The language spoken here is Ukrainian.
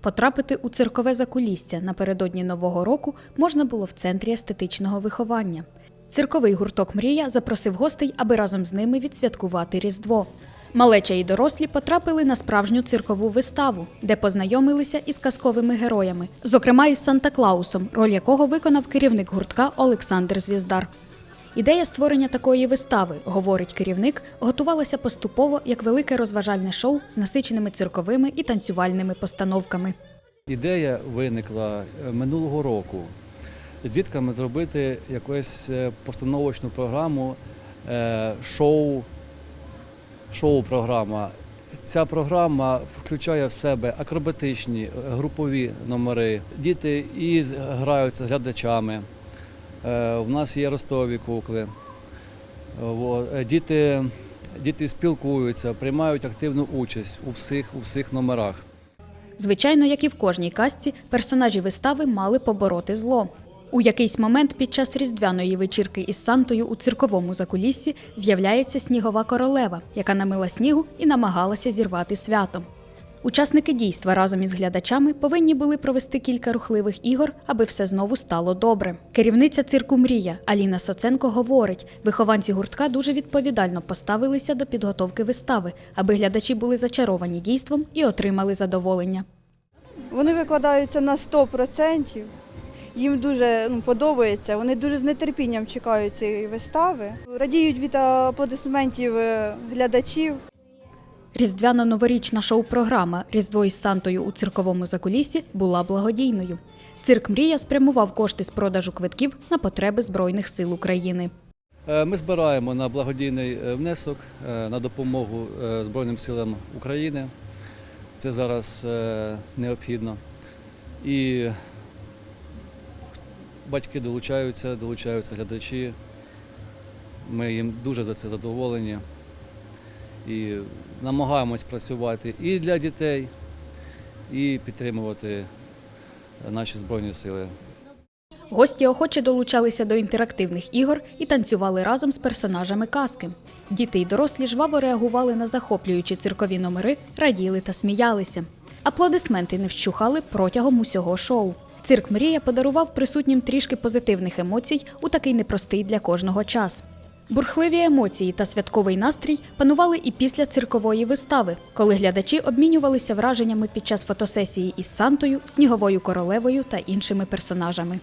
Потрапити у циркове закулісся напередодні Нового року можна було в центрі естетичного виховання. Цирковий гурток Мрія запросив гостей, аби разом з ними відсвяткувати Різдво. Малеча і дорослі потрапили на справжню циркову виставу, де познайомилися із казковими героями, зокрема із Санта Клаусом, роль якого виконав керівник гуртка Олександр Звіздар. Ідея створення такої вистави, говорить керівник, готувалася поступово як велике розважальне шоу з насиченими цирковими і танцювальними постановками. Ідея виникла е, минулого року з дітками зробити якусь е, постановочну програму, е, шоу, шоу-програма. Ця програма включає в себе акробатичні групові номери. Діти і граються з глядачами. Е, У нас є ростові кукли. Е, Діти, діти спілкуються, приймають активну участь у всіх, у всіх номерах. Звичайно, як і в кожній казці, персонажі вистави мали побороти зло. У якийсь момент під час різдвяної вечірки із Сантою у цирковому закуліссі з'являється снігова королева, яка намила снігу і намагалася зірвати свято. Учасники дійства разом із глядачами повинні були провести кілька рухливих ігор, аби все знову стало добре. Керівниця цирку Мрія Аліна Соценко говорить: вихованці гуртка дуже відповідально поставилися до підготовки вистави, аби глядачі були зачаровані дійством і отримали задоволення. Вони викладаються на 100%. Їм дуже ну, подобається. Вони дуже з нетерпінням чекають цієї вистави. Радіють від аплодисментів е, глядачів. Різдвяно-новорічна шоу-програма Різдво із Сантою у цирковому закулісі була благодійною. Цирк Мрія спрямував кошти з продажу квитків на потреби Збройних сил України. Е, Ми збираємо на благодійний е, внесок е, на допомогу Збройним силам України. Це зараз необхідно. І батьки долучаються, долучаються глядачі. Ми їм дуже за це задоволені. І намагаємось працювати і для дітей, і підтримувати наші Збройні сили. Гості охоче долучалися до інтерактивних ігор і танцювали разом з персонажами казки. Діти й дорослі жваво реагували на захоплюючі циркові номери, раділи та сміялися. Аплодисменти не вщухали протягом усього шоу. Цирк Мрія подарував присутнім трішки позитивних емоцій у такий непростий для кожного час. Бурхливі емоції та святковий настрій панували і після циркової вистави, коли глядачі обмінювалися враженнями під час фотосесії із Сантою, Сніговою королевою та іншими персонажами.